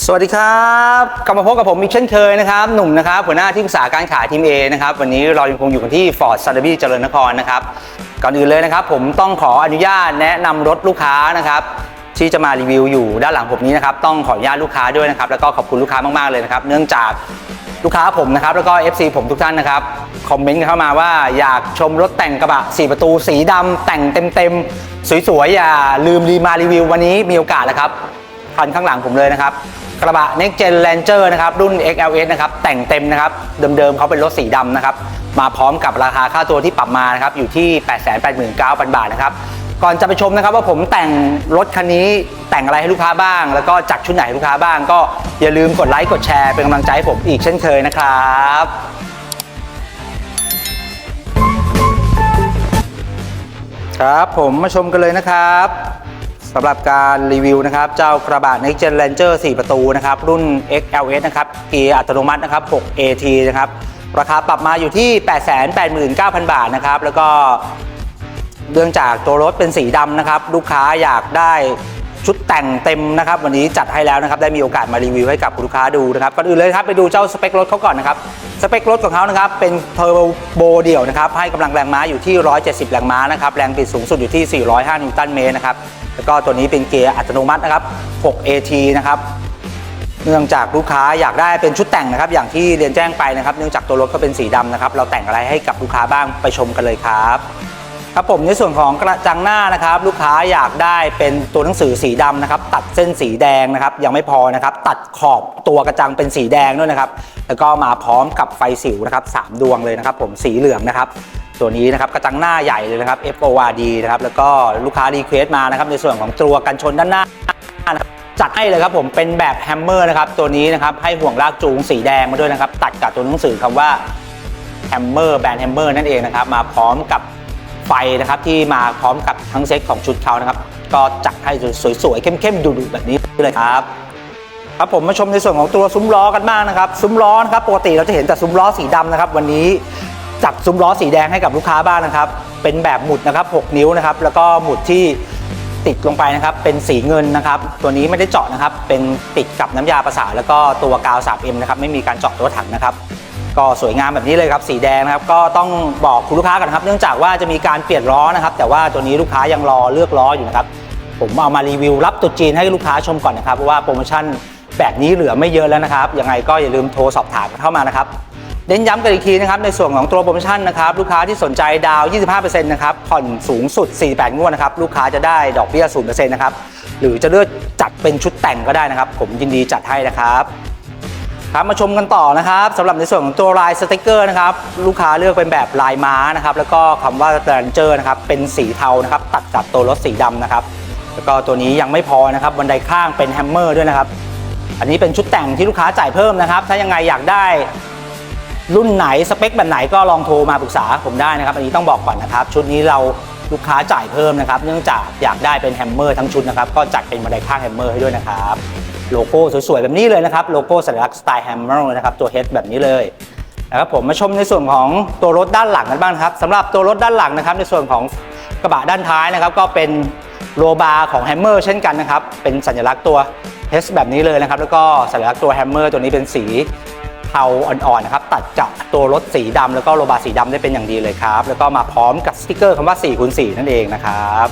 สวัสดีครับกลับมาพบกับผมอีกเช่นเคยนะครับ หนุ่มนะครับหัวหน้าที่ปรึกษาการขายทีม A นะครับวันนี้เรายังคงอยู่กันที่ Ford s u t h e r b y เจริญนครนะครับก่อนอื่นเลยนะครับ ผมต้องขออนุญาตแนะนำรถลูกค้านะครับที่จะมารีวิวอยู่ด้านหลังผมนี้นะครับต้องขออนุญาตลูกค้าด้วยนะครับแล้วก็ขอบคุณลูกค้ามากๆเลยนะครับ เนื่องจากลูกค้าผมนะครับแล้วก็ FC ผมทุกท่านนะครับคอมเมนต์เข้ามาว่าอยากชมรถแต่งกระบะ 4 ประตูสีดำแต่งเต็มๆสวยๆอย่าลืมรีมารีวิว วันนี้มีโอกาสแล้วครับคันข้างหลังผมเลยนะครับ กระบะ Next Gen Ranger นะครับรุ่น XLS นะครับแต่งเต็มนะครับเดิมๆเขาเป็นรถสีดำนะครับมาพร้อมกับราคาค่าตัวที่ปรับมานะครับอยู่ที่ 889,000 บาทนะครับก่อนจะไปชมนะครับว่าผมแต่งรถคันนี้แต่งอะไรให้ลูกค้าบ้าง แล้วก็จัดชุดไหนให้ลูกค้าบ้าง ก็อย่าลืมกดไลค์กดแชร์เป็นกำลังใจให้ผมอีกเช่นเคยนะครับครับผมมาชมกันเลยนะครับ สำหรับการรีวิวนะครับ เจ้ากระบะ Next Gen Ranger 4 ประตูนะครับ รุ่น XLS นะครับ เกียร์อัตโนมัตินะครับ 6 AT นะครับ ราคาปรับมาอยู่ที่ 889,000 บาทนะครับ แล้วก็เนื่องจากตัวรถเป็นสีดำนะครับ ลูกค้าอยากได้ชุดแต่งเต็มนะครับ วันนี้จัดให้แล้วนะครับ ได้มีโอกาสมารีวิวให้กับคุณลูกค้าดูนะครับก่อนอื่นเลยครับไปดูเจ้าสเปครถเขาก่อนนะครับ สเปครถของเขานะครับเป็นเทอร์โบเดี่ยวนะครับให้กำลังแรงม้าอยู่ที่ 170 แรงม้านะครับแรงบิดสูงสุดอยู่ที่ 405 นิวตันเมตรนะครับแล้วก็ตัวนี้เป็นเกียร์อัตโนมัตินะครับ 6 AT นะครับเนื่องจากลูกค้าอยากได้เป็นชุดแต่งนะครับ อย่างที่เรียนแจ้งไปนะครับ เนื่องจากตัวรถก็เป็นสีดำนะครับ เราแต่งอะไรให้กับลูกค้าบ้างไปชมกันเลยครับ ครับผมในส่วนของกระจังหน้านะครับ ลูกค้าอยากได้เป็นตัวหนังสือสีดำนะครับ ตัดเส้นสีแดงนะครับ ยังไม่พอนะครับ ตัดขอบตัวกระจังเป็นสีแดงด้วยนะครับ แล้วก็มาพร้อมกับไฟสิวนะครับสามดวงเลยนะครับ ผมสีเหลืองนะครับ ตัวนี้นะครับกระจังหน้าใหญ่เลยนะครับ FORD นะครับแล้วก็ลูกค้ารีเควสต์มานะครับ ในส่วนของตัวกันชนด้านหน้าจัดให้เลยครับผมเป็นแบบแฮมเมอร์นะครับตัวนี้นะครับให้ห่วงลากจูงสีแดงมาด้วยนะครับ ตัดกับตัวหนังสือคำว่าแฮมเมอร์แบรนด์แฮมเมอร์นั่นเองนะครับมาพร้อมกับ ไฟนะครับที่มาพร้อมกับทั้งเซ็ตของชุดเขานะครับ ก็จัดให้สวยๆ เข้มๆ ดุๆแบบนี้เลยครับครับผมมาชมในส่วนของตัวซุ้มล้อกันบ้างนะครับ ซุ้มล้อนะครับปกติเราจะเห็นแต่ซุ้มล้อสีดำนะครับ วันนี้จัดซุ้มล้อสีแดงให้กับลูกค้าบ้างนะครับ เป็นแบบหมุดนะครับ 6 นิ้วนะครับ แล้วก็หมุดที่ติดลงไปนะครับ เป็นสีเงินนะครับ ตัวนี้ไม่ได้เจาะนะครับ เป็นติดกับน้ำยาประสาแล้วก็ตัวกาว 3M นะครับ ไม่มีการเจาะตัวถังนะครับ ก็สวยงามแบบนี้เลยครับสีแดงนะครับก็ต้องบอกคุณลูกค้ากันครับ เนื่องจากว่าจะมีการเปลี่ยนล้อนะครับ แต่ว่าตัวนี้ลูกค้ายังรอเลือกล้ออยู่นะครับผมเอามารีวิวรับตุ๊จีนให้ลูกค้าชมก่อนนะครับเพราะว่าโปรโมชั่นแบบนี้เหลือไม่เยอะแล้วนะครับยังไงก็อย่าลืมโทรสอบถามเข้ามานะครับเน้นย้ำกันอีกทีนะครับในส่วนของตัวโปรโมชั่นนะครับลูกค้าที่สนใจดาวน์25%นะครับผ่อนสูงสุด 48 งวดนะครับลูกค้าจะได้ดอกเบี้ย0%นะครับหรือจะเลือกจัดเป็นชุดแต่งก็ได้นะครับ ผมยินดีจัดให้นะครับ ครับมาชมกันต่อนะครับสำหรับในส่วนของตัวลายสติกเกอร์นะครับลูกค้าเลือกเป็นแบบลายม้านะครับแล้วก็คำว่าแรนเจอร์นะครับเป็นสีเทานะครับตัดกับตัวรถสีดำนะครับแล้วก็ตัวนี้ยังไม่พอนะครับบันไดข้างเป็นแฮมเมอร์ด้วยนะครับ อันนี้เป็นชุดแต่งที่ลูกค้าจ่ายเพิ่มนะครับ ถ้ายังไงอยากได้รุ่นไหนสเปคแบบไหนก็ลองโทรมาปรึกษาผมได้นะครับ อันนี้ต้องบอกก่อนนะครับ ชุดนี้เราลูกค้าจ่ายเพิ่มนะครับ เนื่องจากอยากได้เป็นแฮมเมอร์ทั้งชุดนะครับ ก็จัดเป็นบันไดข้างแฮมเมอร์ให้ด้วยนะครับ โลโก้สวยๆ แบบนี้เลยนะครับ โลโก้สัญลักษณ์สไตล์แฮมเมอร์นะครับ ตัว H แบบนี้เลยนะครับผมมาชมในส่วนของตัวรถด้านหลังกันบ้างครับสำหรับตัวรถด้านหลังนะครับ ในส่วนของกระบะด้านท้ายนะครับ ก็เป็นโลบาร์ของแฮมเมอร์เช่นกันนะครับ เป็นสัญลักษณ์ตัว H แบบนี้เลยนะครับ แล้วก็สัญลักษณ์ตัวแฮมเมอร์ตัวนี้เป็นสีเทาอ่อนๆนะครับตัดกับตัวรถสีดำแล้วก็โลบาสีดำได้เป็นอย่างดีเลยครับ แล้วก็มาพร้อมกับสติกเกอร์คำว่า4คูณ4นั่นเองนะครับ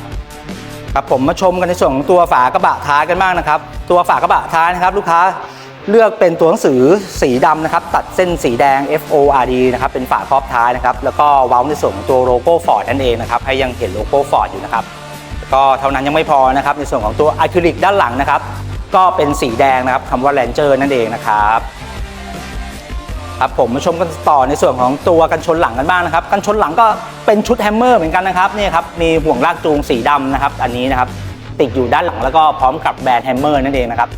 ครับผมมาชมกันในส่วนของตัวฝากระบะท้ายกันบ้างนะครับ ตัวฝากระบะท้ายนะครับ ลูกค้าเลือกเป็นตัวหนังสือสีดำนะครับ ตัดเส้นสีแดง F O R D นะครับเป็นฝาครอบท้ายนะครับ แล้วก็เว้าในส่วนของตัวโลโก้ฟอร์ดนั่นเองนะครับให้ยังเห็นโลโก้ฟอร์ดอยู่นะครับก็เท่านั้นยังไม่พอนะครับ ในส่วนของตัวอะคริลิกด้านหลังนะครับ ก็เป็นสีแดงนะครับคำว่า Ranger นั่นเองนะครับ ครับผมมาชมกันต่อในส่วนของตัวกันชนหลังกันบ้างนะครับ กันชนหลังก็เป็นชุดแฮมเมอร์เหมือนกันนะครับนี่ครับมีห่วงลากจูงสีดำนะครับ อันนี้นะครับติดอยู่ด้านหลังแล้วก็พร้อมกับแบรนด์แฮมเมอร์นั่นเองนะครับ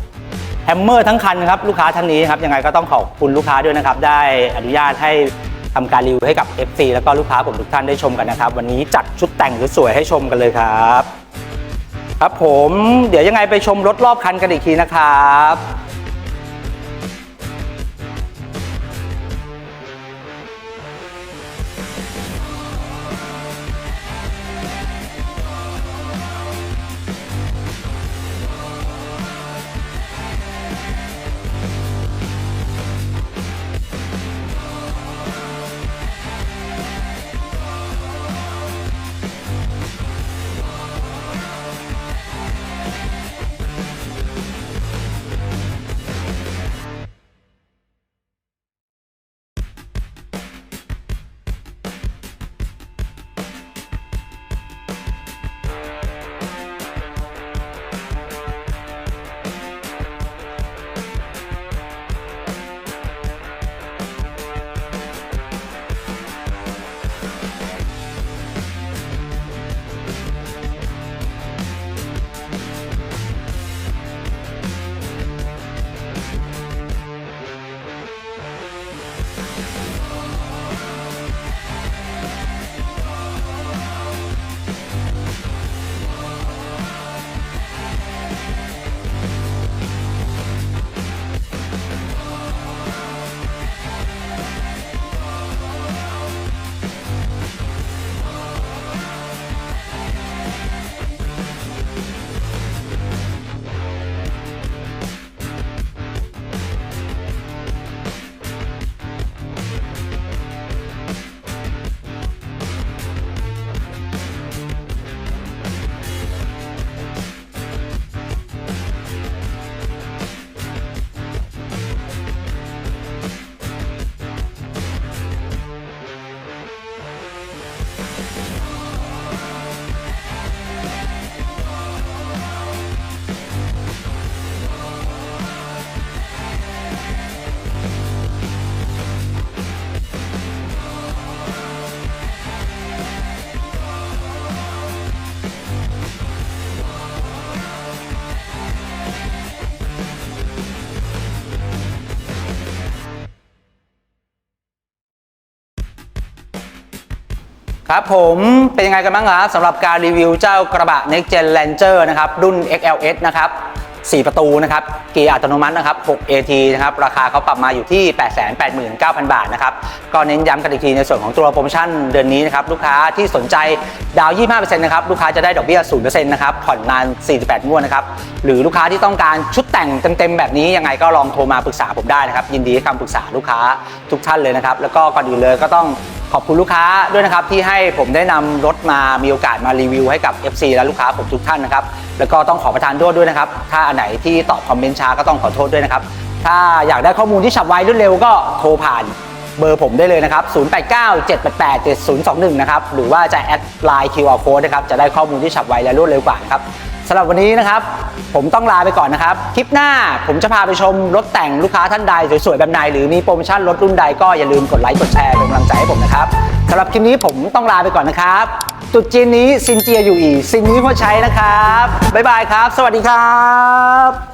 แฮมเมอร์ทั้งคันครับลูกค้าท่านนี้ครับยังไงก็ต้องขอบคุณลูกค้าด้วยนะครับ ได้อนุญาตให้ทำการรีวิวให้กับ FC แล้วก็ลูกค้าผมทุกท่านได้ชมกันนะครับ วันนี้จัดชุดแต่งสวยๆให้ชมกันเลยครับ ครับผมเดี๋ยวยังไงไปชมรถรอบคันกันอีกทีนะครับ ครับผมเป็นยังไงกันบ้างครับสำหรับการรีวิวเจ้ากระบะ Next Gen Ranger นะครับ รุ่น XLS นะครับ 4 ประตูนะครับ เกียร์อัตโนมัตินะครับ 6 AT นะครับ ราคาเขาปรับมาอยู่ที่ 889,000 บาทนะครับ ก็เน้นย้ำกันอีกทีในส่วนของตัวโปรโมชั่นเดือนนี้นะครับ ลูกค้าที่สนใจดาวน์25%นะครับ ลูกค้าจะได้ดอกเบี้ย 0%นะครับ ผ่อนนาน 48 งวดนะครับ หรือลูกค้าที่ต้องการชุดแต่งเต็มๆแบบนี้ยังไงก็ลองโทรมาปรึกษาผมได้นะครับ ยินดีให้คำปรึกษาลูกค้าทุกท่านเลยนะครับ แล้วก็ก่อนอื่นเลยก็ต้อง ขอบคุณลูกค้าด้วยนะครับที่ให้ผมได้นำรถมามีโอกาสมารีวิวให้กับ FC และลูกค้าผมทุกท่านนะครับแล้วก็ต้องขอประทานโทษด้วยนะครับถ้าอันไหนที่ตอบคอมเมนต์ช้าก็ต้องขอโทษด้วยนะครับถ้าอยากได้ข้อมูลที่ฉับไวรวดเร็วก็โทรผ่านเบอร์ผมได้เลยนะครับ 0897887021 นะครับ หรือว่าจะแอดไลน์ QR code นะครับ จะได้ข้อมูลที่ฉับไวและรวดเร็วกว่านะครับ สำหรับวันนี้นะครับ ผมต้องลาไปก่อนนะครับ คลิปหน้าผมจะพาไปชมรถแต่งลูกค้าท่านใดสวยๆแบบไหนหรือมีโปรโมชั่นรถรุ่นใดก็อย่าลืมกดไลค์กดแชร์เป็นกำลังใจให้ผมนะครับสำหรับคลิปนี้ผมต้องลาไปก่อนนะครับตุดจีนนี้ซินเจียอยู่อีซินนี้พ่อใช้นะครับบ๊ายบายครับ สวัสดีครับ